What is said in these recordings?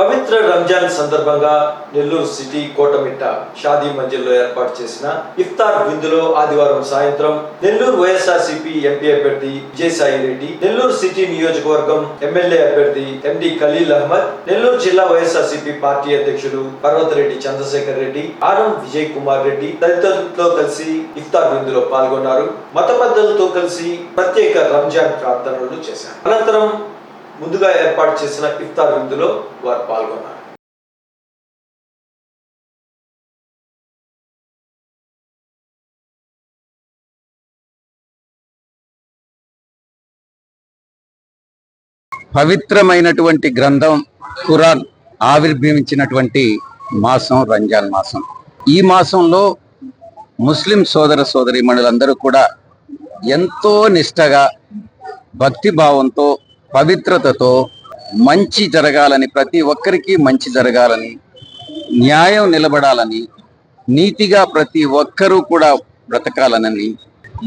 పవిత్ర రంజాన్ సందర్భంగా నెల్లూరు సిటీ కోటమిట్ట షాదీ మంజిల్లో ఏర్పాటు చేసిన ఇఫ్తార్ విందులో ఆదివారం సాయంత్రం నెల్లూరు వైఎస్ఆర్సీపీ ఎంపీ అభ్యర్థి విజయసాయి రెడ్డి నెల్లూరు సిటీ నియోజకవర్గం ఎమ్మెల్యే అభ్యర్థి ఎండి ఖలీల్ అహ్మద్ నెల్లూరు జిల్లా వైఎస్ఆర్సీపీ పార్టీ అధ్యక్షులు పర్వతరెడ్డి చంద్రశేఖర్ రెడ్డి ఆరం విజయ్ కుమార్ రెడ్డి తదితరులతో కలిసి ఇఫ్తార్ విందులో పాల్గొన్నారు. మత పెద్దలతో కలిసి ప్రత్యేక రంజాన్ ప్రార్థనలు చేశారు. అనంతరం ముందుగా ఏర్పాటు చేసిన ఇఫ్తార్ విందులో వారు పాల్గొన్నారు. పవిత్రమైనటువంటి గ్రంథం ఖురాన్ ఆవిర్భవించినటువంటి మాసం రంజాన్ మాసం. ఈ మాసంలో ముస్లిం సోదర సోదరి మణులందరూ కూడా ఎంతో నిష్టగా భక్తి భావంతో పవిత్రతతో మంచి జరగాలని ప్రతి ఒక్కరికి మంచి జరగాలని న్యాయం నిలబడాలని నీతిగా ప్రతి ఒక్కరూ కూడా బ్రతకాలనని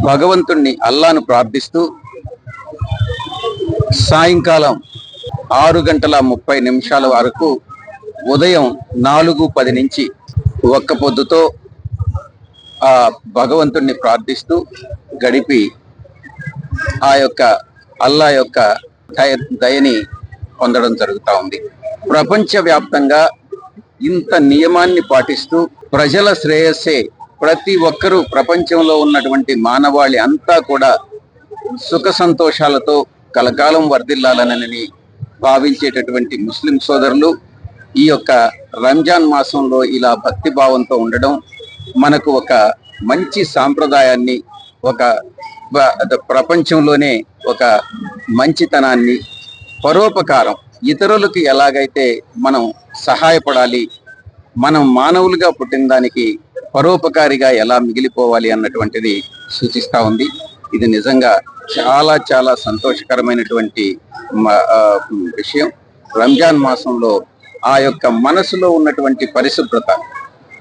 భగవంతుణ్ణి అల్లాను ప్రార్థిస్తూ సాయంకాలం ఆరు గంటల ముప్పై నిమిషాల వరకు ఉదయం నాలుగు పది నుంచి ఒక్క పొద్దుతో ఆ భగవంతుణ్ణి ప్రార్థిస్తూ గడిపి ఆ యొక్క అల్లా యొక్క దయని పొందడం జరుగుతూ ఉంది. ప్రపంచవ్యాప్తంగా ఇంత నియమాన్ని పాటిస్తూ ప్రజల శ్రేయస్సే ప్రతి ఒక్కరూ ప్రపంచంలో ఉన్నటువంటి మానవాళి అంతా కూడా సుఖ సంతోషాలతో కలకాలం వర్ధిల్లాలనని భావించేటటువంటి ముస్లిం సోదరులు ఈ యొక్క రంజాన్ మాసంలో ఇలా భక్తి భావంతో ఉండడం మనకు ఒక మంచి సాంప్రదాయాన్ని ఒక ప్రపంచంలోనే ఒక మంచితనాన్ని పరోపకారం ఇతరులకు ఎలాగైతే మనం సహాయపడాలి మనం మానవులుగా పుట్టిన దానికి పరోపకారిగా ఎలా మిగిలిపోవాలి అన్నటువంటిది సూచిస్తూ ఉంది. ఇది నిజంగా చాలా చాలా సంతోషకరమైనటువంటి విషయం. రంజాన్ మాసంలో ఆ యొక్క మనసులో ఉన్నటువంటి పరిశుభ్రత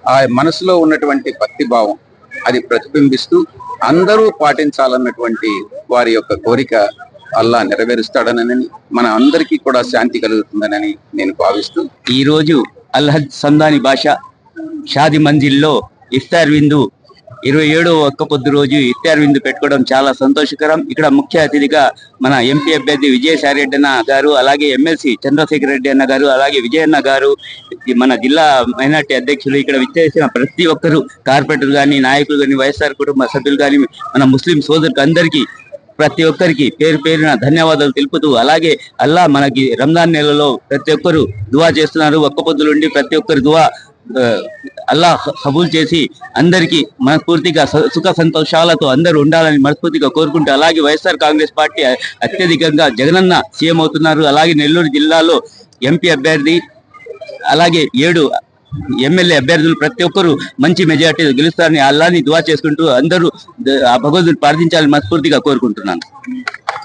ఆ మనసులో ఉన్నటువంటి భక్తిభావం అది ప్రతిబింబిస్తూ అందరూ పాటించాలన్నటువంటి వారి యొక్క కోరిక అల్లా నెరవేరుస్తాడనని మన అందరికీ కూడా శాంతి కలుగుతుందనని నేను భావిస్తూ ఈ రోజు అల్హద్ సందాని భాష షాది మంజిల్లో ఇఫ్తార్ విందు ఇరవై ఏడవ ఒక్క పొద్దు రోజు ఇఫ్తార్ విందు పెట్టుకోవడం చాలా సంతోషకరం. ఇక్కడ ముఖ్య అతిథిగా మన ఎంపీ అభ్యర్థి విజయసాయి రెడ్డి అన్న గారు అలాగే ఎమ్మెల్సీ చంద్రశేఖర్ రెడ్డి అన్న గారు అలాగే విజయన్న గారు మన జిల్లా మైనార్టీ అధ్యక్షులు ఇక్కడ విచ్చేసిన ప్రతి ఒక్కరు కార్పొరేటర్ గాని నాయకులు గాని వైఎస్ఆర్ కుటుంబ సభ్యులు కానీ మన ముస్లిం సోదరుకు అందరికీ ప్రతి ఒక్కరికి పేరు పేరున ధన్యవాదాలు తెలుపుతూ అలాగే అల్లా మనకి రంజాన్ నెలలో ప్రతి ఒక్కరు దువా చేస్తున్నారు. ఒక్క పొద్దులుండి ప్రతి ఒక్కరు దువా అల్లాహ్ కబూల్ చేసి అందరికీ మనస్ఫూర్తిగా సుఖ సంతోషాలతో అందరూ ఉండాలని మనస్ఫూర్తిగా కోరుకుంటూ అలాగే వైఎస్ఆర్ కాంగ్రెస్ పార్టీ అత్యధికంగా జగనన్న సీఎం అవుతున్నారు. అలాగే నెల్లూరు జిల్లాలో ఎంపీ అభ్యర్థి అలాగే ఏడు ఎమ్మెల్యే అభ్యర్థులు ప్రతి ఒక్కరూ మంచి మెజార్టీ గెలుస్తారని అల్లాని దువా చేసుకుంటూ అందరూ ఆ భగవంతుని ప్రార్థించాలని మనస్ఫూర్తిగా కోరుకుంటున్నాను.